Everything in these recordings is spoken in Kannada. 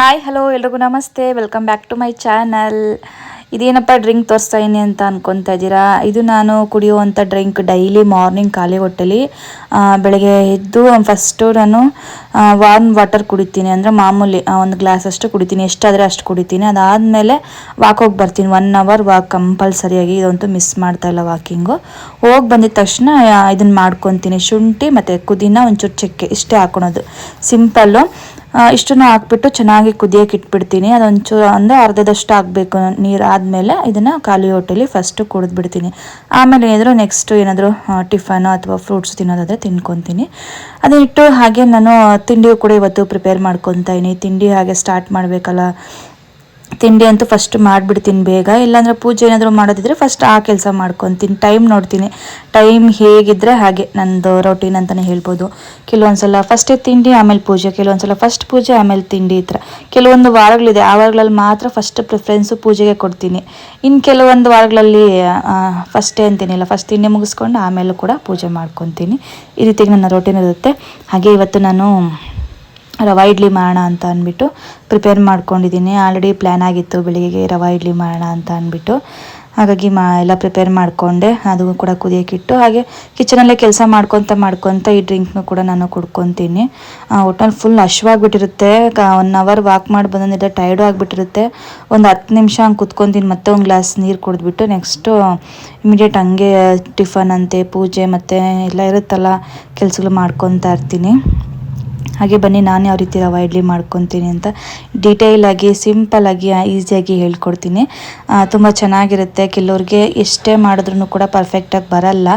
ಹಾಯ್ ಹಲೋ ಎಲ್ರಿಗೂ ನಮಸ್ತೆ. Welcome back to my channel ಇದೇನಪ್ಪ ಡ್ರಿಂಕ್ ತೋರಿಸ್ತಾ ಇದೀನಿ ಅಂತ ಅನ್ಕೊತಾ ಇದ್ದೀರಾ? ಇದು ನಾನು ಕುಡಿಯುವಂಥ ಡ್ರಿಂಕ್ ಡೈಲಿ ಮಾರ್ನಿಂಗ್ ಖಾಲಿ ಹೊಟ್ಟೆಲಿ ಬೆಳಗ್ಗೆ ಎದ್ದು ಫಸ್ಟು ನಾನು ವಾರ್ಮ್ ವಾಟರ್ ಕುಡಿತೀನಿ. ಅಂದರೆ ಮಾಮೂಲಿ ಒಂದು ಗ್ಲಾಸ್ ಅಷ್ಟು ಕುಡಿತೀನಿ. ಎಷ್ಟಾದರೆ ಅಷ್ಟು ಕುಡಿತೀನಿ. ಅದಾದಮೇಲೆ ವಾಕ್ ಹೋಗಿ ಬರ್ತೀನಿ. ಒನ್ ಅವರ್ ವಾಕ್ ಕಂಪಲ್ಸರಿಯಾಗಿ ಇದಂತೂ ಮಿಸ್ ಮಾಡ್ತಾ ಇಲ್ಲ ವಾಕಿಂಗು ಹೋಗಿ ಬಂದಿದ ತಕ್ಷಣ ಇದನ್ನು ಮಾಡ್ಕೊತೀನಿ. ಶುಂಠಿ ಮತ್ತು ಕುದಿನ ಒಂಚೂರು ಚಕ್ಕೆ ಇಷ್ಟೇ ಹಾಕೊಳೋದು. ಸಿಂಪಲ್ಲು ಇಷ್ಟನ್ನು ಹಾಕ್ಬಿಟ್ಟು ಚೆನ್ನಾಗಿ ಕುದಿಯೋಕೆ ಇಟ್ಬಿಡ್ತೀನಿ. ಅದೊಂಚೂರು ಅಂದರೆ ಅರ್ಧದಷ್ಟು ಹಾಕಬೇಕು ನೀರು ಆದಮೇಲೆ ಇದನ್ನು ಖಾಲಿ ಹೊಟ್ಟೆಲಿ ಫಸ್ಟು ಕುಡಿದ್ಬಿಡ್ತೀನಿ. ಆಮೇಲೆ ಏನಾದರೂ ನೆಕ್ಸ್ಟು ಏನಾದರೂ ಟಿಫನು ಅಥವಾ ಫ್ರೂಟ್ಸ್ ತಿನ್ನೋದಾದರೆ ತಿನ್ಕೊತೀನಿ. ಅದನ್ನಿಟ್ಟು ಹಾಗೆ ನಾನು ತಿಂಡಿಯು ಕೂಡ ಇವತ್ತು ಪ್ರಿಪೇರ್ ಮಾಡ್ಕೊತಾ ಇದೀನಿ. ತಿಂಡಿ ಹಾಗೆ ಸ್ಟಾರ್ಟ್ ಮಾಡಬೇಕಲ್ಲ. ತಿಂಡಿ ಅಂತೂ ಫಸ್ಟ್ ಮಾಡಿಬಿಡ್ತೀನಿ ಬೇಗ. ಇಲ್ಲಾಂದ್ರೆ ಪೂಜೆ ಏನಾದರೂ ಮಾಡೋದಿದ್ರೆ ಫಸ್ಟ್ ಆ ಕೆಲಸ ಮಾಡ್ಕೊತೀನಿ. ಟೈಮ್ ನೋಡ್ತೀನಿ. ಟೈಮ್ ಹೇಗಿದ್ರೆ ಹಾಗೆ ನಂದು ರೊಟೀನ್ ಅಂತಲೇ ಹೇಳ್ಬೋದು. ಕೆಲವೊಂದ್ಸಲ ಫಸ್ಟೇ ತಿಂಡಿ, ಆಮೇಲೆ ಪೂಜೆ. ಕೆಲವೊಂದ್ಸಲ ಫಸ್ಟ್ ಪೂಜೆ, ಆಮೇಲೆ ತಿಂಡಿ ಈ ಥರ ಕೆಲವೊಂದು ವಾರಗಳಿದೆ. ಆ ವಾರಗಳಲ್ಲಿ ಮಾತ್ರ ಫಸ್ಟ್ ಪ್ರಿಫ್ರೆನ್ಸು ಪೂಜೆಗೆ ಕೊಡ್ತೀನಿ. ಇನ್ನು ಕೆಲವೊಂದು ವಾರಗಳಲ್ಲಿ ಫಸ್ಟೇ ಅಂತೀನಿಲ್ಲ. ಫಸ್ಟ್ ತಿಂಡಿ ಮುಗಿಸ್ಕೊಂಡು ಆಮೇಲೆ ಕೂಡ ಪೂಜೆ ಮಾಡ್ಕೊತೀನಿ. ಈ ರೀತಿಗೆ ನನ್ನ ರೊಟೀನ್ ಇರುತ್ತೆ. ಹಾಗೆ ಇವತ್ತು ನಾನು ರವಾ ಇಡ್ಲಿ ಮಾಡೋಣ ಅಂತ ಅಂದ್ಬಿಟ್ಟು ಪ್ರಿಪೇರ್ ಮಾಡ್ಕೊಂಡಿದ್ದೀನಿ. ಆಲ್ರೆಡಿ ಪ್ಲ್ಯಾನ್ ಆಗಿತ್ತು ಬೆಳಿಗ್ಗೆಗೆ ರವಾ ಇಡ್ಲಿ ಮಾಡೋಣ ಅಂತ ಅಂದ್ಬಿಟ್ಟು. ಹಾಗಾಗಿ ಮಾ, ಎಲ್ಲ ಪ್ರಿಪೇರ್ ಮಾಡಿಕೊಂಡೆ. ಅದು ಕೂಡ ಕುದಿಯೋಕ್ಕಿಟ್ಟು ಹಾಗೆ ಕಿಚನಲ್ಲೇ ಕೆಲಸ ಮಾಡ್ಕೊತ ಮಾಡ್ಕೊತ ಈ ಡ್ರಿಂಕ್ನು ಕೂಡ ನಾನು ಕುಡ್ಕೊತೀನಿ. ಒಟ್ಟಲ್ಲಿ ಫುಲ್ ಹಶ್ವಾಗಿಬಿಟ್ಟಿರುತ್ತೆ ಒನ್ ಅವರ್ ವಾಕ್ ಮಾಡಿ ಬಂದಿದ್ದೆ ಟೈರ್ಡು ಆಗಿಬಿಟ್ಟಿರುತ್ತೆ. ಒಂದು ಹತ್ತು ನಿಮಿಷ ಹಂಗೆ ಕುತ್ಕೊತೀನಿ. ಮತ್ತೆ ಒಂದು ಗ್ಲಾಸ್ ನೀರು ಕುಡಿದ್ಬಿಟ್ಟು ನೆಕ್ಸ್ಟು ಇಮಿಡಿಯೇಟ್ ಹಂಗೆ ಟಿಫನ್ ಅಂತೆ, ಪೂಜೆ ಮತ್ತು ಎಲ್ಲ ಇರುತ್ತಲ್ಲ, ಕೆಲಸಗಳು ಮಾಡ್ಕೊತಾ ಇರ್ತೀನಿ. ಹಾಗೆ ಬನ್ನಿ, ನಾನು ಯಾವ ರೀತಿ ರವಾ ಇಡ್ಲಿ ಮಾಡ್ಕೊತೀನಿ ಅಂತ ಡೀಟೇಲಾಗಿ ಸಿಂಪಲ್ಲಾಗಿ ಈಸಿಯಾಗಿ ಹೇಳ್ಕೊಡ್ತೀನಿ. ತುಂಬ ಚೆನ್ನಾಗಿರುತ್ತೆ. ಕೆಲವ್ರಿಗೆ ಎಷ್ಟೇ ಮಾಡಿದ್ರೂ ಕೂಡ ಪರ್ಫೆಕ್ಟಾಗಿ ಬರಲ್ಲ.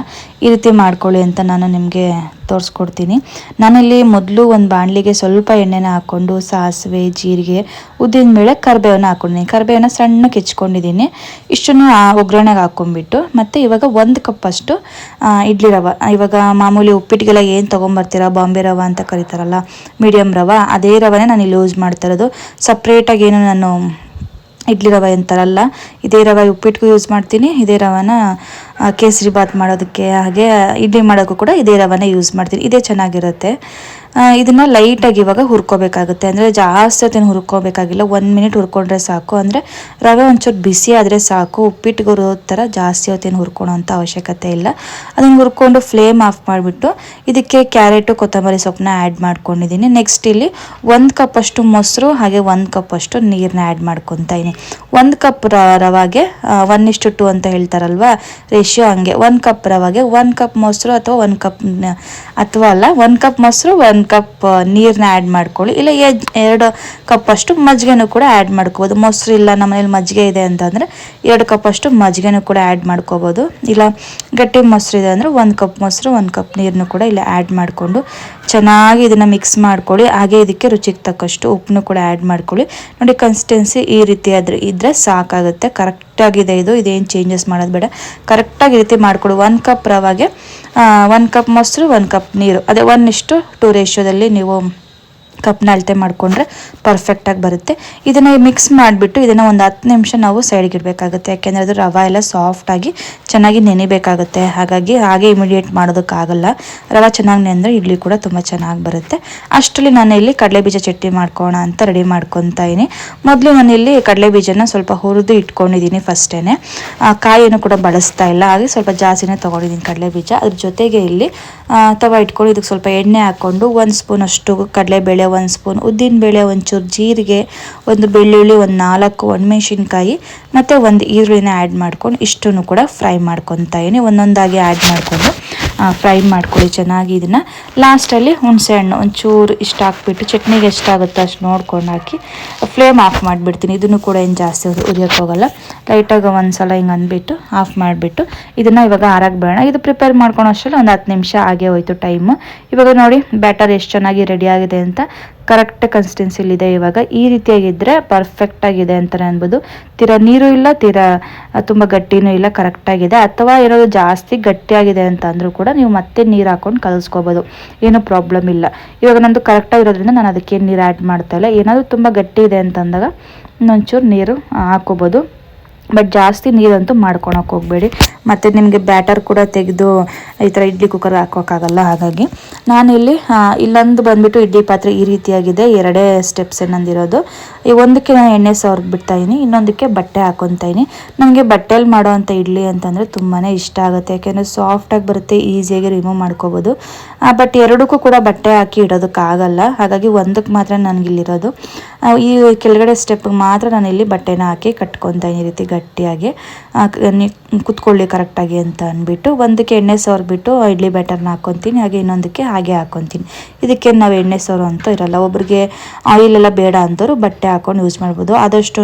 ಈ ರೀತಿ ಮಾಡ್ಕೊಳ್ಳಿ ಅಂತ ನಾನು ನಿಮಗೆ ತೋರಿಸ್ಕೊಡ್ತೀನಿ. ನಾನಿಲ್ಲಿ ಮೊದಲು ಒಂದು ಬಾಣಲಿಗೆ ಸ್ವಲ್ಪ ಎಣ್ಣೆನ ಹಾಕ್ಕೊಂಡು ಸಾಸಿವೆ, ಜೀರಿಗೆ, ಉದ್ದಿನ ಮೇಲೆ ಕರಿಬೇವನ್ನ ಹಾಕ್ಕೊಂಡಿದ್ದೀನಿ. ಕರಿಬೇವನ್ನ ಸಣ್ಣಕ್ಕೆ ಕೆಚ್ಕೊಂಡಿದ್ದೀನಿ ಇಷ್ಟನ್ನು ಒಗ್ಗರಣೆಗೆ ಹಾಕ್ಕೊಂಡ್ಬಿಟ್ಟು ಮತ್ತು ಇವಾಗ ಒಂದು ಕಪ್ಪಷ್ಟು ಇಡ್ಲಿ ರವೆ. ಇವಾಗ ಮಾಮೂಲಿ ಉಪ್ಪಿಟ್ಟಿಗೆಲ್ಲ ಏನು ತೊಗೊಂಬರ್ತೀರ? ಬಾಂಬೆ ರವೆ ಅಂತ ಕರಿತಾರಲ್ಲ ಮೀಡಿಯಮ್ ರವೆ. ಅದೇ ರವನೇ ನಾನು ಇಲ್ಲಿ ಯೂಸ್ ಮಾಡ್ತಾ ಇರೋದು. ಸಪ್ರೇಟಾಗಿ ಏನು ನಾನು ಇಡ್ಲಿ ರವೆ ಅಂತಾರಲ್ಲ, ಇದೇ ರವೆ ಉಪ್ಪಿಟ್ಟಿಗೂ ಯೂಸ್ ಮಾಡ್ತೀನಿ. ಇದೇ ರವೆನ ಕೇಸರಿ ಬಾತ್ ಮಾಡೋದಕ್ಕೆ ಹಾಗೆ, ಇಡ್ಲಿ ಮಾಡೋಕ್ಕೂ ಕೂಡ ಇದೇ ರವೆನೇ ಯೂಸ್ ಮಾಡ್ತೀನಿ. ಇದೇ ಚೆನ್ನಾಗಿರುತ್ತೆ. ಇದನ್ನ ಲೈಟಾಗಿ ಇವಾಗ ಹುರ್ಕೋಬೇಕಾಗುತ್ತೆ. ಅಂದರೆ ಜಾಸ್ತಿ ಹೊತ್ತಿನ ಹುರ್ಕೋಬೇಕಾಗಿಲ್ಲ. ಒಂದು ಮಿನಿಟ್ ಹುರ್ಕೊಂಡ್ರೆ ಸಾಕು. ಅಂದರೆ ರವೆ ಒಂಚೂರು ಬಿಸಿ ಆದರೆ ಸಾಕು. ಉಪ್ಪಿಟ್ಟಿಗೆ ಥರ ಜಾಸ್ತಿ ಹೊತ್ತಿನ ಹುರ್ಕೊಳೋ ಅಂಥ ಅವಶ್ಯಕತೆ ಇಲ್ಲ. ಅದನ್ನು ಹುರ್ಕೊಂಡು ಫ್ಲೇಮ್ ಆಫ್ ಮಾಡಿಬಿಟ್ಟು ಇದಕ್ಕೆ ಕ್ಯಾರೆಟು ಕೊತ್ತಂಬರಿ ಸೊಪ್ಪನ್ನ ಆ್ಯಡ್ ಮಾಡ್ಕೊಂಡಿದ್ದೀನಿ. ನೆಕ್ಸ್ಟ್ ಇಲ್ಲಿ ಒಂದು ಕಪ್ಪಷ್ಟು ಮೊಸರು, ಹಾಗೆ ಒಂದು ಕಪ್ಪಷ್ಟು ನೀರನ್ನ ಆ್ಯಡ್ ಮಾಡ್ಕೊತಾ ಒಂದು ಕಪ್ ರವಾಗೆ ಒನ್ ಇಷ್ಟು ಟು ಅಂತ ಹೇಳ್ತಾರಲ್ವಾ? ರೇಷಿಯೋ ಹಂಗೆ. ಒಂದು ಕಪ್ ರವಾಗೆ ಒಂದು ಕಪ್ ಮೊಸರು ಅಥವಾ ಒಂದು ಕಪ್ ಅಥವಾ ಅಲ್ಲ, ಒಂದು ಕಪ್ ಮೊಸರು, ಒಂದು ಕಪ್ ನೀರನ್ನ ಆ್ಯಡ್ ಮಾಡ್ಕೊಳ್ಳಿ. ಇಲ್ಲ ಎರಡು ಕಪ್ ಅಷ್ಟು ಮಜ್ಜಿಗೆನೂ ಕೂಡ ಆ್ಯಡ್ ಮಾಡ್ಕೋಬೋದು. ಮೊಸರು ಇಲ್ಲ ನಮ್ಮ ಮನೇಲಿ ಮಜ್ಜಿಗೆ ಇದೆ ಅಂತಂದರೆ ಎರಡು ಕಪ್ ಅಷ್ಟು ಮಜ್ಜಿಗೆನೂ ಕೂಡ ಆ್ಯಡ್ ಮಾಡ್ಕೋಬೋದು. ಇಲ್ಲ, ಗಟ್ಟಿ ಮೊಸರು ಇದೆ ಅಂದರೆ ಒಂದು ಕಪ್ ಮೊಸರು, ಒಂದು ಕಪ್ ನೀರನ್ನು ಕೂಡ ಇಲ್ಲಿ ಆ್ಯಡ್ ಮಾಡಿಕೊಂಡು ಚೆನ್ನಾಗಿ ಇದನ್ನು ಮಿಕ್ಸ್ ಮಾಡ್ಕೊಳ್ಳಿ. ಹಾಗೆ ಇದಕ್ಕೆ ರುಚಿಗೆ ತಕ್ಕಷ್ಟು ಉಪ್ಪನ್ನು ಕೂಡ ಆ್ಯಡ್ ಮಾಡ್ಕೊಳ್ಳಿ. ನೋಡಿ ಕನ್ಸಿಸ್ಟೆನ್ಸಿ ಈ ರೀತಿ ಆದರೆ ಇದ್ದರೆ ಸಾಕಾಗುತ್ತೆ. ಕರೆಕ್ಟಾಗಿದೆ ಇದು. ಇದೇನು ಚೇಂಜಸ್ ಮಾಡೋದು ಬೇಡ. ಕರೆಕ್ಟಾಗಿ ರೀತಿ ಮಾಡ್ಕೊಳ್ಳಿ ಒನ್ ಕಪ್ ರವಾಗೆ ಒನ್ ಕಪ್ ಮೊಸರು ಒನ್ ಕಪ್ ನೀರು. ಅದೇ ಒನ್ ಇಷ್ಟು ಟು ರೇಷ್ಯೋದಲ್ಲಿ ನೀವು ಕಪ್ನ ಅಳತೆ ಮಾಡಿಕೊಂಡ್ರೆ ಪರ್ಫೆಕ್ಟಾಗಿ ಬರುತ್ತೆ. ಇದನ್ನು ಮಿಕ್ಸ್ ಮಾಡಿಬಿಟ್ಟು ಇದನ್ನು ಒಂದು ಹತ್ತು ನಿಮಿಷ ನಾವು ಸೈಡ್ಗೆ ಇಡಬೇಕಾಗುತ್ತೆ. ಯಾಕೆಂದರೆ ಅದು ರವೆ ಎಲ್ಲ ಸಾಫ್ಟಾಗಿ ಚೆನ್ನಾಗಿ ನೆನಿಬೇಕಾಗುತ್ತೆ. ಹಾಗಾಗಿ ಹಾಗೆ ಇಮಿಡಿಯೇಟ್ ಮಾಡೋದಕ್ಕಾಗಲ್ಲ. ರವೆ ಚೆನ್ನಾಗಿ ನೆನೆದ್ರೆ ಇಡ್ಲಿ ಕೂಡ ತುಂಬ ಚೆನ್ನಾಗಿ ಬರುತ್ತೆ. ಅಷ್ಟರಲ್ಲಿ ನಾನು ಇಲ್ಲಿ ಕಡಲೆ ಬೀಜ ಚಟ್ನಿ ಮಾಡ್ಕೋಣ ಅಂತ ರೆಡಿ ಮಾಡ್ಕೊತಾ ಇದ್ದೀನಿ. ಮೊದಲು ನಾನು ಇಲ್ಲಿ ಕಡಲೆ ಬೀಜನ ಸ್ವಲ್ಪ ಹುರಿದು ಇಟ್ಕೊಂಡಿದ್ದೀನಿ ಫಸ್ಟೇ ಕಾಯಿಯನ್ನು ಕೂಡ ಬಳಸ್ತಾ ಇಲ್ಲ. ಹಾಗೆ ಸ್ವಲ್ಪ ಜಾಸ್ತಿನೇ ತೊಗೊಂಡಿದ್ದೀನಿ ಕಡಲೆ ಬೀಜ ಅದ್ರ ಜೊತೆಗೆ ಇಲ್ಲಿ ತವ ಇಟ್ಕೊಂಡು ಇದಕ್ಕೆ ಸ್ವಲ್ಪ ಎಣ್ಣೆ ಹಾಕ್ಕೊಂಡು ಒಂದು ಸ್ಪೂನ್ ಅಷ್ಟು ಕಡಲೆಬೇಳೆ ಒಂದು ಸ್ಪೂನ್ ಉದ್ದಿನಬೇಳೆ ಒಂಚೂರು ಜೀರಿಗೆ, ಒಂದು ಬೆಳ್ಳುಳ್ಳಿ ಒಂದು ನಾಲ್ಕು ಒಣಮೆಣಸಿನ್ಕಾಯಿ ಮತ್ತು ಒಂದು ಈರುಳ್ಳಿನ ಆ್ಯಡ್ ಮಾಡ್ಕೊಂಡು ಇಷ್ಟನ್ನು ಕೂಡ ಫ್ರೈ ಮಾಡ್ಕೊತಾ ಇದೀನಿ ಒಂದೊಂದಾಗಿ ಆ್ಯಡ್ ಮಾಡಿಕೊಂಡು ಫ್ರೈ ಮಾಡ್ಕೊಳ್ಳಿ ಚೆನ್ನಾಗಿ ಇದನ್ನು. ಲಾಸ್ಟಲ್ಲಿ ಹುಣಸೆ ಹಣ್ಣು ಒಂಚೂರು ಇಷ್ಟ ಹಾಕ್ಬಿಟ್ಟು ಚಟ್ನಿಗೆ ಎಷ್ಟಾಗುತ್ತೋ ಅಷ್ಟು ನೋಡ್ಕೊಂಡು ಹಾಕಿ ಫ್ಲೇಮ್ ಆಫ್ ಮಾಡಿಬಿಡ್ತೀನಿ. ಇದನ್ನು ಕೂಡ ಏನು ಜಾಸ್ತಿ ಉರಿಯೋಕ್ಕೆ ಹೋಗಲ್ಲ. ಲೈಟಾಗಿ ಒಂದು ಸಲ ಹಿಂಗೆ ಅಂದ್ಬಿಟ್ಟು ಆಫ್ ಮಾಡಿಬಿಟ್ಟು ಇದನ್ನು ಇವಾಗ ಆರಾಗ ಬೇಡ ಇದು ಪ್ರಿಪೇರ್ ಮಾಡ್ಕೊಳೋ ಅಷ್ಟರಲ್ಲಿ ಒಂದು ಹತ್ತು ನಿಮಿಷ ಆಗೇ ಹೋಯ್ತು ಟೈಮು ಇವಾಗ ನೋಡಿ ಬ್ಯಾಟರ್ ಎಷ್ಟು ಚೆನ್ನಾಗಿ ರೆಡಿ ಆಗಿದೆ ಅಂತ. ಕರೆಕ್ಟ್ ಕನ್ಸಿಸ್ಟೆನ್ಸಿಲಿದೆ ಇವಾಗ. ಈ ರೀತಿಯಾಗಿದ್ದರೆ ಪರ್ಫೆಕ್ಟಾಗಿದೆ ಅಂತಲೇ ಅನ್ಬೋದು. ತೀರಾ ನೀರು ಇಲ್ಲ, ತೀರಾ ತುಂಬ ಗಟ್ಟಿನೂ ಇಲ್ಲ ಕರೆಕ್ಟಾಗಿದೆ ಅಥವಾ ಏನಾದರೂ ಜಾಸ್ತಿ ಗಟ್ಟಿಯಾಗಿದೆ ಅಂತ ಅಂದರೂ ಕೂಡ ನೀವು ಮತ್ತೆ ನೀರು ಹಾಕೊಂಡು ಕಲಿಸ್ಕೋಬೋದು. ಏನೂ ಪ್ರಾಬ್ಲಮ್ ಇಲ್ಲ. ಇವಾಗ ನಂದು ಕರೆಕ್ಟಾಗಿರೋದ್ರಿಂದ ನಾನು ಅದಕ್ಕೆ ನೀರು ಆ್ಯಡ್ ಮಾಡ್ತಾ ಇಲ್ಲ. ಏನಾದರೂ ತುಂಬ ಗಟ್ಟಿ ಇದೆ ಅಂತಂದಾಗ ಇನ್ನೊಂಚೂರು ನೀರು ಹಾಕ್ಕೋಬೋದು. ಬಟ್ ಜಾಸ್ತಿ ನೀರಂತೂ ಮಾಡ್ಕೊಳಕ್ಕೆ ಹೋಗಬೇಡಿ. ಮತ್ತು ನಿಮಗೆ ಬ್ಯಾಟರ್ ಕೂಡ ತೆಗೆದು ಈ ಥರ ಇಡ್ಲಿ ಕುಕ್ಕರ್ ಹಾಕೋಕ್ಕಾಗಲ್ಲ ಹಾಗಾಗಿ ನಾನಿಲ್ಲಿ ಇಲ್ಲೊಂದು ಬಂದ್ಬಿಟ್ಟು ಇಡ್ಲಿ ಪಾತ್ರೆ ಈ ರೀತಿಯಾಗಿದೆ. ಎರಡೇ ಸ್ಟೆಪ್ಸ್ ನಂದಿರೋದು ಈ ಒಂದಕ್ಕೆ ನಾನು ಎಣ್ಣೆ ಸವರ್ದು ಬಿಡ್ತಾ ಇದೀನಿ, ಇನ್ನೊಂದಕ್ಕೆ ಬಟ್ಟೆ ಹಾಕೊತಾ ಇದೀನಿ. ನನಗೆ ಬಟ್ಟೆಯಲ್ಲಿ ಮಾಡುವಂಥ ಇಡ್ಲಿ ಅಂತಂದರೆ ತುಂಬಾ ಇಷ್ಟ ಆಗುತ್ತೆ, ಯಾಕೆಂದರೆ ಸಾಫ್ಟಾಗಿ ಬರುತ್ತೆ ಈಸಿಯಾಗಿ ರಿಮೂವ್ ಮಾಡ್ಕೋಬೋದು. ಬಟ್ ಎರಡಕ್ಕೂ ಕೂಡ ಬಟ್ಟೆ ಹಾಕಿ ಇಡೋದಕ್ಕಾಗಲ್ಲ ಹಾಗಾಗಿ ಒಂದಕ್ಕೆ ಮಾತ್ರ ನನಗಿಲ್ಲಿರೋದು ಈ ಕೆಳಗಡೆ ಸ್ಟೆಪ್ಗೆ ಮಾತ್ರ ನಾನು ಇಲ್ಲಿ ಬಟ್ಟೆನ ಹಾಕಿ ಕಟ್ಕೊತಾ ಈ ರೀತಿ ಗಟ್ಟಿಯಾಗಿ. ಕುತ್ಕೊಳ್ಳಿ ಕರೆಕ್ಟಾಗಿ ಅಂತ ಅಂದ್ಬಿಟ್ಟು, ಒಂದಕ್ಕೆ ಎಣ್ಣೆ ಸವರ್ಬಿಟ್ಟು ಇಡ್ಲಿ ಬ್ಯಾಟರ್ನ ಹಾಕೊತೀನಿ, ಹಾಗೆ ಇನ್ನೊಂದಕ್ಕೆ ಹಾಗೆ ಹಾಕ್ಕೊತೀನಿ ಇದಕ್ಕೆ ನಾವು ಎಣ್ಣೆ ಸವರು ಅಂತ ಇರಲ್ಲ, ಒಬ್ರಿಗೆ ಆಯಿಲ್ ಎಲ್ಲ ಬೇಡ ಅಂತವ್ರು ಬಟ್ಟೆ ಹಾಕೊಂಡು ಯೂಸ್ ಮಾಡ್ಬೋದು. ಆದಷ್ಟು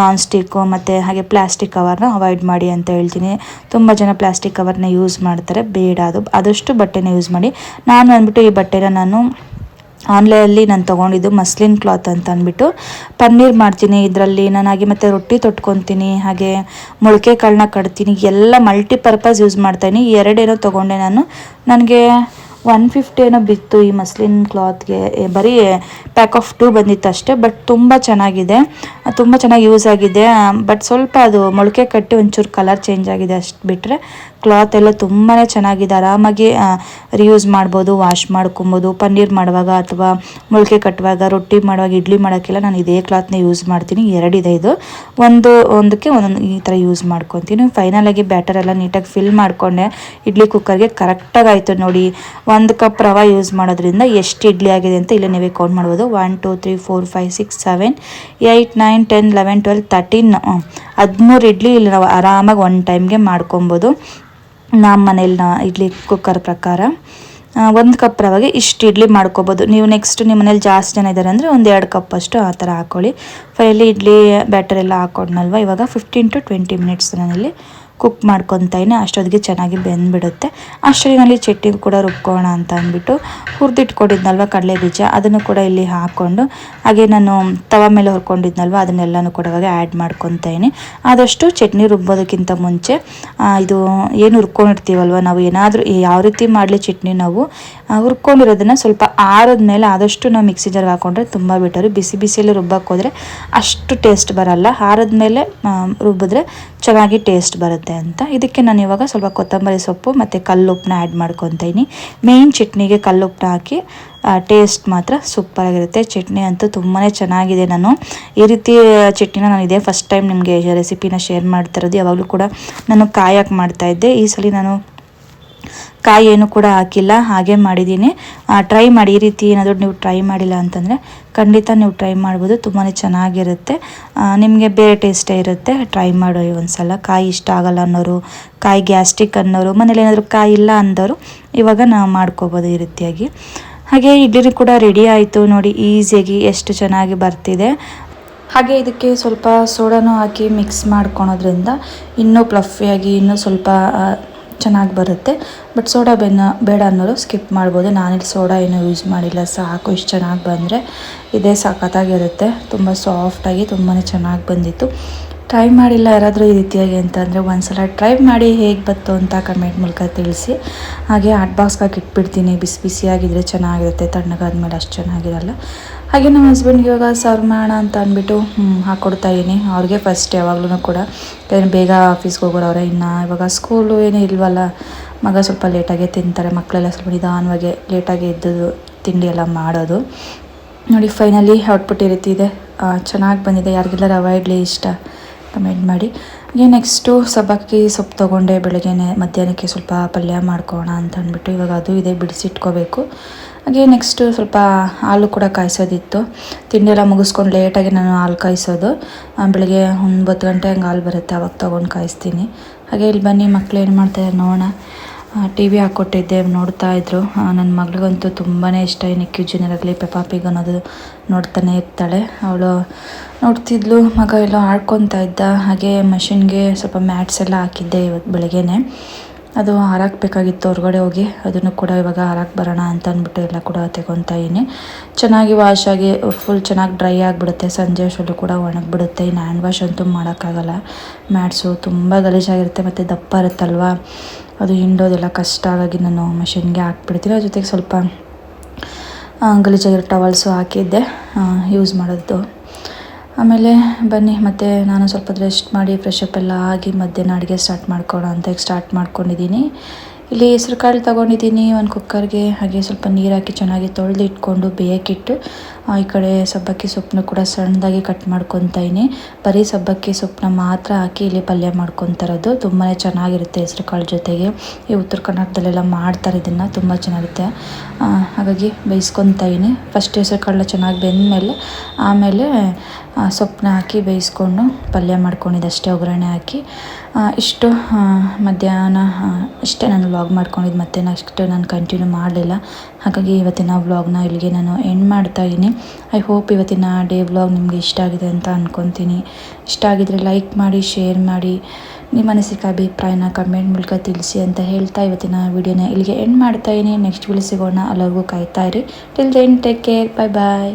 ನಾನ್ ಸ್ಟಿಕ್ಕು ಮತ್ತು ಹಾಗೆ ಪ್ಲಾಸ್ಟಿಕ್ ಕವರ್ನ ಅವಾಯ್ಡ್ ಮಾಡಿ ಅಂತ ಹೇಳ್ತೀನಿ. ತುಂಬ ಜನ ಪ್ಲಾಸ್ಟಿಕ್ ಕವರ್ನ ಯೂಸ್ ಮಾಡ್ತಾರೆ. ಬೇಡ ಅದು. ಆದಷ್ಟು ಬಟ್ಟೆನ ಯೂಸ್ ಮಾಡಿ. ನಾನು ಅಂದ್ಬಿಟ್ಟು ಈ ಬಟ್ಟೆನ ನಾನು ಆನ್ಲೈನಲ್ಲಿ ನಾನು ತೊಗೊಂಡಿದ್ದು ಮಸ್ಲಿನ್ ಕ್ಲಾತ್ ಅಂತ ಅಂದ್ಬಿಟ್ಟು. ಪನ್ನೀರ್ ಮಾಡ್ತೀನಿ. ಇದರಲ್ಲಿ ನಾನು ಹಾಗೆ ಮತ್ತು ರೊಟ್ಟಿ ತೊಟ್ಕೊತೀನಿ. ಹಾಗೆ ಮೊಳಕೆ ಕಾಳನ್ನ ಕಟ್ತೀನಿ. ಎಲ್ಲ ಮಲ್ಟಿಪರ್ಪಸ್ ಯೂಸ್ ಮಾಡ್ತಾಯಿನಿ ಎರಡೇನೋ ತೊಗೊಂಡೆ ನಾನು. ನನಗೆ ಒನ್ ಫಿಫ್ಟಿ ಏನೋ ಬಿತ್ತು ಈ ಮಸ್ಲಿನ್ ಕ್ಲಾತ್ಗೆ ಬರೀ ಪ್ಯಾಕ್ ಆಫ್ ಟೂ ಬಂದಿತ್ತು ಅಷ್ಟೇ ಬಟ್ ತುಂಬ ಚೆನ್ನಾಗಿದೆ. ತುಂಬ ಚೆನ್ನಾಗಿ ಯೂಸ್ ಆಗಿದೆ. ಬಟ್ ಸ್ವಲ್ಪ ಅದು ಮೊಳಕೆ ಕಟ್ಟಿ ಒಂಚೂರು ಕಲರ್ ಚೇಂಜ್ ಆಗಿದೆ ಅಷ್ಟು ಬಿಟ್ಟರೆ ಕ್ಲಾತ್ ಎಲ್ಲ ತುಂಬಾ ಚೆನ್ನಾಗಿದೆ. ಆರಾಮಾಗಿ ರಿಯೂಸ್ ಮಾಡ್ಬೋದು ವಾಶ್ ಮಾಡ್ಕೊಬೋದು, ಪನ್ನೀರ್ ಮಾಡುವಾಗ ಅಥವಾ ಮೊಳಕೆ ಕಟ್ಟುವಾಗ, ರೊಟ್ಟಿ ಮಾಡುವಾಗ, ಇಡ್ಲಿ ಮಾಡೋಕ್ಕೆಲ್ಲ ನಾನು ಇದೇ ಕ್ಲಾತ್ನ ಯೂಸ್ ಮಾಡ್ತೀನಿ. ಎರಡಿದೆ ಇದು. ಒಂದು, ಒಂದಕ್ಕೆ ಒಂದೊಂದು ಈ ಥರ ಯೂಸ್ ಮಾಡ್ಕೊತೀನಿ. ಫೈನಲಾಗಿ ಬ್ಯಾಟರ್ ಎಲ್ಲ ನೀಟಾಗಿ ಫಿಲ್ ಮಾಡಿಕೊಂಡೆ. ಇಡ್ಲಿ ಕುಕ್ಕರ್ಗೆ ಕರೆಕ್ಟಾಗಿ ಆಯಿತು ನೋಡಿ. ಒಂದು ಕಪ್ ರವೆ ಯೂಸ್ ಮಾಡೋದ್ರಿಂದ ಎಷ್ಟು ಇಡ್ಲಿ ಆಗಿದೆ ಅಂತ ಇಲ್ಲಿ ನೀವೇ ಕೌಂಟ್ ಮಾಡ್ಬೋದು. One two three four five six seven eight nine ten eleven twelve thirteen ಹದಿಮೂರು ಇಡ್ಲಿ ಇಲ್ಲಿ ನಾವು ಆರಾಮಾಗಿ ಒನ್ ಟೈಮ್ಗೆ ಮಾಡ್ಕೊಬೋದು. ನಮ್ಮ ಮನೇಲಿ ನಾ ಇಡ್ಲಿ ಕುಕ್ಕರ್ ಪ್ರಕಾರ. ಒಂದು ಕಪ್ ರವೆಗೆ ಇಷ್ಟು ಇಡ್ಲಿ ಮಾಡ್ಕೋಬೋದು. ನೀವು ನೆಕ್ಸ್ಟ್ ನಿಮ್ಮ ಮನೇಲಿ ಜಾಸ್ತಿ ಜನ ಇದ್ದಾರೆ ಅಂದರೆ ಒಂದು ಎರಡು ಕಪ್ ಅಷ್ಟು ಆ ಥರ ಹಾಕ್ಕೊಳ್ಳಿ ಫೈನಲಿ ಇಡ್ಲಿ ಬ್ಯಾಟರ್ ಎಲ್ಲ ಹಾಕೊಂಡ್ನಲ್ವ? ಇವಾಗ ಫಿಫ್ಟೀನ್ ಟು ಟ್ವೆಂಟಿ ಮಿನಿಟ್ಸ್ ನಾನಿಲ್ಲಿ ಕುಕ್ ಮಾಡ್ಕೊತಾಯಿನಿ ಅಷ್ಟೊತ್ತಿಗೆ ಚೆನ್ನಾಗಿ ಬೆಂದ್ಬಿಡುತ್ತೆ. ಅಷ್ಟರಲ್ಲಿ ಚಟ್ನಿ ಕೂಡ ರುಬ್ಕೋಣ ಅಂತ ಅಂದ್ಬಿಟ್ಟು ಹುರಿದಿಟ್ಕೊಂಡಿದ್ನಲ್ವ ಕಡಲೆ ಬೀಜ, ಅದನ್ನು ಕೂಡ ಇಲ್ಲಿ ಹಾಕ್ಕೊಂಡು, ಹಾಗೆ ನಾನು ತವ ಮೇಲೆ ಹುರ್ಕೊಂಡಿದ್ನಲ್ವ ಅದನ್ನೆಲ್ಲನೂ ಕೂಡ ಇವಾಗ ಆ್ಯಡ್ ಮಾಡ್ಕೊತಾಯಿನಿ ಆದಷ್ಟು ಚಟ್ನಿ ರುಬ್ಬೋದಕ್ಕಿಂತ ಮುಂಚೆ ಇದು ಏನು ಹುರ್ಕೊಂಡಿರ್ತೀವಲ್ವ ನಾವು ಏನಾದರೂ ಯಾವ ರೀತಿ ಮಾಡಲಿ ಚಟ್ನಿ ನಾವು ಹುರ್ಕೊಂಡಿರೋದನ್ನು ಸ್ವಲ್ಪ ಆರದ ಮೇಲೆ ಆದಷ್ಟು ನಾವು ಮಿಕ್ಸಿ ಜಾರ್ಗೆ ಹಾಕೊಂಡ್ರೆ ತುಂಬ ಬೆಟರು. ಬಿಸಿ ಬಿಸಿಯಲ್ಲಿ ರುಬ್ಬಕ್ಕೆ ಹೋದರೆ ಅಷ್ಟು ಟೇಸ್ಟ್ ಬರಲ್ಲ. ಆರದ ಮೇಲೆ ರುಬ್ಬಿದ್ರೆ ಚೆನ್ನಾಗಿ ಟೇಸ್ಟ್ ಬರುತ್ತೆ. ಅಂತ. ಇದಕ್ಕೆ ನಾನು ಇವಾಗ ಸ್ವಲ್ಪ ಕೊತ್ತಂಬರಿ ಸೊಪ್ಪು ಮತ್ತು ಕಲ್ಲುಪ್ಪನ್ನ ಆ್ಯಡ್ ಮಾಡ್ಕೊತೀನಿ ಮೇಯ್ನ್ ಚಟ್ನಿಗೆ ಕಲ್ಲುಪ್ಪನ್ನ ಹಾಕಿ ಟೇಸ್ಟ್ ಮಾತ್ರ ಸೂಪರಾಗಿರುತ್ತೆ ಚಟ್ನಿ ಅಂತೂ ತುಂಬಾ ಚೆನ್ನಾಗಿದೆ ನಾನು. ಈ ರೀತಿ ಚಟ್ನಿನ ನಾನು ಇದೇ ಫಸ್ಟ್ ಟೈಮ್ ನಿಮಗೆ ರೆಸಿಪಿನ ಶೇರ್ ಮಾಡ್ತಾ ಇರೋದು. ಯಾವಾಗಲೂ ಕೂಡ ನಾನು ಕಾಯಕ್ಕೆ ಮಾಡ್ತಾಯಿದ್ದೆ ಈ ಸಲ ನಾನು ಕಾಯಿ ಏನು ಕೂಡ ಹಾಕಿಲ್ಲ, ಹಾಗೆ ಮಾಡಿದ್ದೀನಿ. ಟ್ರೈ ಮಾಡಿ, ಈ ರೀತಿ ಏನಾದರೂ ನೀವು ಟ್ರೈ ಮಾಡಿಲ್ಲ ಅಂತಂದರೆ ಖಂಡಿತ ನೀವು ಟ್ರೈ ಮಾಡ್ಬೋದು ತುಂಬಾ ಚೆನ್ನಾಗಿರುತ್ತೆ. ನಿಮಗೆ ಬೇರೆ ಟೇಸ್ಟೇ ಇರುತ್ತೆ ಟ್ರೈ ಮಾಡೋ ಒಂದು ಸಲ ಕಾಯಿ ಇಷ್ಟ ಆಗಲ್ಲ ಅನ್ನೋರು, ಕಾಯಿ ಗ್ಯಾಸ್ಟ್ರಿಕ್ ಅನ್ನೋರು, ಮನೇಲಿ ಏನಾದರೂ ಕಾಯಿ ಇಲ್ಲ ಅಂದವರು ಇವಾಗ ನಾವು ಮಾಡ್ಕೋಬೋದು ಈ ರೀತಿಯಾಗಿ. ಹಾಗೆ ಇಡ್ಲಿ ಕೂಡ ರೆಡಿ ಆಯಿತು ನೋಡಿ, ಈಸಿಯಾಗಿ ಎಷ್ಟು ಚೆನ್ನಾಗಿ ಬರ್ತಿದೆ. ಹಾಗೆ ಇದಕ್ಕೆ ಸ್ವಲ್ಪ ಸೋಡಾನು ಹಾಕಿ ಮಿಕ್ಸ್ ಮಾಡ್ಕೊಳೋದ್ರಿಂದ ಇನ್ನೂ ಪ್ಲಫಿಯಾಗಿ ಇನ್ನೂ ಸ್ವಲ್ಪ ಚೆನ್ನಾಗಿ ಬರುತ್ತೆ. ಬಟ್ ಸೋಡಾ ಬೆನ್ನ, ಬೇಡ ಅನ್ನೋರು ಸ್ಕಿಪ್ ಮಾಡ್ಬೋದು. ನಾನಿಲ್ಲಿ ಸೋಡಾ ಏನೂ ಯೂಸ್ ಮಾಡಿಲ್ಲ. ಸಾಕು, ಇಷ್ಟು ಚೆನ್ನಾಗಿ ಬಂದರೆ. ಇದೇ ಸಖತ್ತಾಗಿರುತ್ತೆ. ತುಂಬ ಸಾಫ್ಟಾಗಿ ತುಂಬಾ ಚೆನ್ನಾಗಿ ಬಂದಿತ್ತು. ಟ್ರೈ ಮಾಡಿಲ್ಲ ಯಾರಾದರೂ ಈ ರೀತಿಯಾಗಿ ಅಂತಂದರೆ ಒಂದ್ಸಲ ಟ್ರೈ ಮಾಡಿ ಹೇಗೆ ಬಂತು ಅಂತ ಕಮೆಂಟ್ ಮೂಲಕ ತಿಳಿಸಿ. ಹಾಗೆ ಹಾಟ್ ಬಾಕ್ಸ್ಗಾಗಿ ಇಟ್ಬಿಡ್ತೀನಿ ಬಿಸಿ ಬಿಸಿಯಾಗಿದ್ದರೆ ಚೆನ್ನಾಗಿರುತ್ತೆ. ತಣ್ಣಗಾದ್ಮೇಲೆ ಅಷ್ಟು ಚೆನ್ನಾಗಿರಲ್ಲ. ಹಾಗೆ ನಮ್ಮ ಹಸ್ಬೆಂಡ್ಗೆ ಇವಾಗ ಸರ್ವ್ ಮಾಡೋಣ ಅಂತ ಅಂದ್ಬಿಟ್ಟು ಹ್ಞೂ ಹಾಕ್ಕೊಡ್ತಾ ಇದ್ದೀನಿ. ಅವ್ರಿಗೆ ಫಸ್ಟ್ ಯಾವಾಗ್ಲೂ ಕೂಡ. ಯಾಕಂದರೆ ಬೇಗ ಆಫೀಸ್ಗೆ ಹೋಗೋರವ್ರೆ ಇನ್ನು ಇವಾಗ ಸ್ಕೂಲು ಏನೂ ಇಲ್ವಲ್ಲ, ಮಗ ಸ್ವಲ್ಪ ಲೇಟಾಗೆ ತಿಂತಾರೆ. ಮಕ್ಕಳೆಲ್ಲ ಸ್ವಲ್ಪ ನಿಧಾನವಾಗಿ ಲೇಟಾಗಿ ಎದ್ದು ತಿಂಡಿ ಎಲ್ಲ ಮಾಡೋದು. ನೋಡಿ ಫೈನಲಿ ಔಟ್ಪುಟ್ ಈ ರೀತಿ ಇದೆ ಚೆನ್ನಾಗಿ ಬಂದಿದೆ. ಯಾರಿಗೆಲ್ಲ ರವೈಡ್ಲಿ ಇಡ್ಲಿ ಇಷ್ಟ ಕಮೆಂಟ್ ಮಾಡಿ. ಹಾಗೆ ನೆಕ್ಸ್ಟು ಸಬ್ಬಕ್ಕಿ ಸೊಪ್ಪು ತೊಗೊಂಡೆ, ಬೆಳಗ್ಗೆನೆ ಮಧ್ಯಾಹ್ನಕ್ಕೆ ಸ್ವಲ್ಪ ಪಲ್ಯ ಮಾಡ್ಕೋಣ ಅಂತ ಅಂದ್ಬಿಟ್ಟು ಇವಾಗ ಅದು ಇದೆ, ಬಿಡಿಸಿಟ್ಕೋಬೇಕು. ಹಾಗೆ ನೆಕ್ಸ್ಟು ಸ್ವಲ್ಪ ಹಾಲು ಕೂಡ ಕಾಯಿಸೋದಿತ್ತು. ತಿಂಡಿ ಎಲ್ಲ ಮುಗಿಸ್ಕೊಂಡು ಲೇಟಾಗಿ ನಾನು ಹಾಲು ಕಾಯಿಸೋದು. ಬೆಳಗ್ಗೆ ಒಂಬತ್ತು ಗಂಟೆ ಹಂಗೆ ಹಾಲು ಬರುತ್ತೆ, ಅವಾಗ ತೊಗೊಂಡು ಕಾಯಿಸ್ತೀನಿ. ಹಾಗೆ ಇಲ್ಲಿ ಬನ್ನಿ ಮಕ್ಕಳು ಏನು ಮಾಡ್ತಾರೆ ನೋಡೋಣ. ಟಿ ವಿ ಹಾಕ್ಕೊಟ್ಟಿದ್ದೆ ನೋಡ್ತಾ ಇದ್ರು. ನನ್ನ ಮಗಳಿಗಂತೂ ತುಂಬಾ ಇಷ್ಟ. ಈ ನಿಕ್ಕಿ ಜೂನಿಯರ್ ಆಗಲಿ ಪಿಗ್ ಅನ್ನೋದು ನೋಡ್ತಾನೆ ಇರ್ತಾಳೆ. ಅವಳು ನೋಡ್ತಿದ್ಲು, ಮಗ ಎಲ್ಲ ಆಡ್ಕೊತಾ ಇದ್ದ. ಹಾಗೆ ಮಷಿನ್ಗೆ ಸ್ವಲ್ಪ ಮ್ಯಾಟ್ಸ್ ಎಲ್ಲ ಹಾಕಿದ್ದೆ ಇವತ್ತು ಬೆಳಗ್ಗೆನೆ. ಅದು ಹಾರಾಕಬೇಕಾಗಿತ್ತು, ಹೊರಗಡೆ ಹೋಗಿ. ಅದನ್ನು ಕೂಡ ಇವಾಗ ಹಾರಾಕ್ ಬರೋಣ ಅಂತ ಅಂದ್ಬಿಟ್ಟು ಎಲ್ಲ ಕೂಡ ತೆಗೊತಾ ಇದ್ದೀನಿ. ಚೆನ್ನಾಗಿ ವಾಶ್ ಆಗಿ, ಫುಲ್ ಚೆನ್ನಾಗಿ ಡ್ರೈ ಆಗಿಬಿಡುತ್ತೆ. ಸಂಜೆ ಅಷ್ಟರಲ್ಲೂ ಕೂಡ ಒಣಗಿಬಿಡುತ್ತೆ. ಇನ್ನು ಹ್ಯಾಂಡ್ ವಾಶ್ ಅಂತೂ ಮಾಡೋಕ್ಕಾಗಲ್ಲ. ಮ್ಯಾಟ್ಸು ತುಂಬ ಗಲೀಜಾಗಿರುತ್ತೆ. ಮತ್ತು ದಪ್ಪ ಇರುತ್ತಲ್ವ? ಅದು ಹಿಂಡೋದೆಲ್ಲ ಕಷ್ಟ ಆಗಾಗಿ ನಾನು ಮೆಷಿನ್ಗೆ ಹಾಕ್ಬಿಡ್ತೀನಿ. ಅದ್ರ ಜೊತೆಗೆ ಸ್ವಲ್ಪ ಗಲೀಜಾಗಿರೋ ಟವಲ್ಸು ಹಾಕಿದ್ದೆ. ಯೂಸ್ ಮಾಡೋದು. ಆಮೇಲೆ ಬನ್ನಿ, ಮತ್ತು ನಾನು ಸ್ವಲ್ಪ ರೆಸ್ಟ್ ಮಾಡಿ ಫ್ರೆಶ್ ಅಪ್ ಎಲ್ಲ ಆಗಿ ಮಧ್ಯಾಹ್ನ ಅಡುಗೆ ಸ್ಟಾರ್ಟ್ ಮಾಡ್ಕೊಳ್ಳೋ ಅಂತ ಸ್ಟಾರ್ಟ್ ಮಾಡ್ಕೊಂಡಿದ್ದೀನಿ. ಇಲ್ಲಿ ಹೆಸ್ರು ಕಾಳು ತೊಗೊಂಡಿದ್ದೀನಿ, ಒಂದು ಕುಕ್ಕರ್ಗೆ ಹಾಗೆ ಸ್ವಲ್ಪ ನೀರು ಹಾಕಿ ಚೆನ್ನಾಗಿ ತೊಳೆದು ಇಟ್ಕೊಂಡು ಬೇಯಕ್ಕಿಟ್ಟು ಈ ಕಡೆ ಸಬ್ಬಕ್ಕಿ ಸೊಪ್ಪನ್ನು ಕೂಡ ಸಣ್ಣದಾಗಿ ಕಟ್ ಮಾಡ್ಕೊತಾ ಬರೀ ಸಬ್ಬಕ್ಕಿ ಸೊಪ್ಪನ್ನ ಮಾತ್ರ ಹಾಕಿ ಇಲ್ಲಿ ಪಲ್ಯ ಮಾಡ್ಕೊತಾರದು ತುಂಬಾ ಚೆನ್ನಾಗಿರುತ್ತೆ ಹೆಸ್ರು ಕಾಳು ಜೊತೆಗೆ. ಈ ಉತ್ತರ ಕರ್ನಾಟಕದಲ್ಲೆಲ್ಲ ಮಾಡ್ತಾರೆ ಇದನ್ನು ತುಂಬ ಚೆನ್ನಾಗಿರುತ್ತೆ. ಹಾಗಾಗಿ ಬೇಯಿಸ್ಕೊತಾ ಇದ್ದೀನಿ ಫಸ್ಟ್ ಹೆಸ್ರು ಕಾಳನ್ನ ಚೆನ್ನಾಗಿ ಬೆಂದಮೇಲೆ ಆಮೇಲೆ ಸೊಪ್ಪನ್ನ ಹಾಕಿ ಬೇಯಿಸ್ಕೊಂಡು ಪಲ್ಯ ಮಾಡ್ಕೊಂಡಿದ್ದೆ ಅಷ್ಟೇ ಒಗ್ಗರಣೆ ಹಾಕಿ. ಇಷ್ಟು ಮಧ್ಯಾಹ್ನ ಇಷ್ಟೇ ನಾನು ವ್ಲಾಗ್ ಮಾಡ್ಕೊಂಡಿದ್ದು ಮತ್ತೆ ನೆಕ್ಸ್ಟ್ ನಾನು ಕಂಟಿನ್ಯೂ ಮಾಡಲಿಲ್ಲ. ಹಾಗಾಗಿ ಇವತ್ತಿನ ವ್ಲಾಗ್ನ ಇಲ್ಲಿಗೆ ನಾನು ಎಂಡ್ ಮಾಡ್ತಾ ಐ ಹೋಪ್ ಇವತ್ತಿನ ಡೇ ವ್ಲಾಗ್ ನಿಮಗೆ ಇಷ್ಟ ಆಗಿದೆ ಅಂತ ಅಂದ್ಕೊತೀನಿ ಇಷ್ಟ ಆಗಿದ್ರೆ ಲೈಕ್ ಮಾಡಿ ಶೇರ್ ಮಾಡಿ, ನಿಮ್ಮ ಅನಿಸಿಕೆ, ಅಭಿಪ್ರಾಯನ ಕಮೆಂಟ್ ಮೂಲಕ ತಿಳಿಸಿ ಅಂತ ಹೇಳ್ತಾ ಇವತ್ತಿನ ವಿಡಿಯೋನ ಇಲ್ಲಿಗೆ ಎಂಡ್ ಮಾಡ್ತಾ ಇದ್ದೀನಿ. ನೆಕ್ಸ್ಟ್ ವಿಡಿಯೋ ಸಿಗೋಣ. ಅಲ್ಲಿವರೆಗೂ ಕಾಯ್ತಾ ಇರಿ. Till then take care bye bye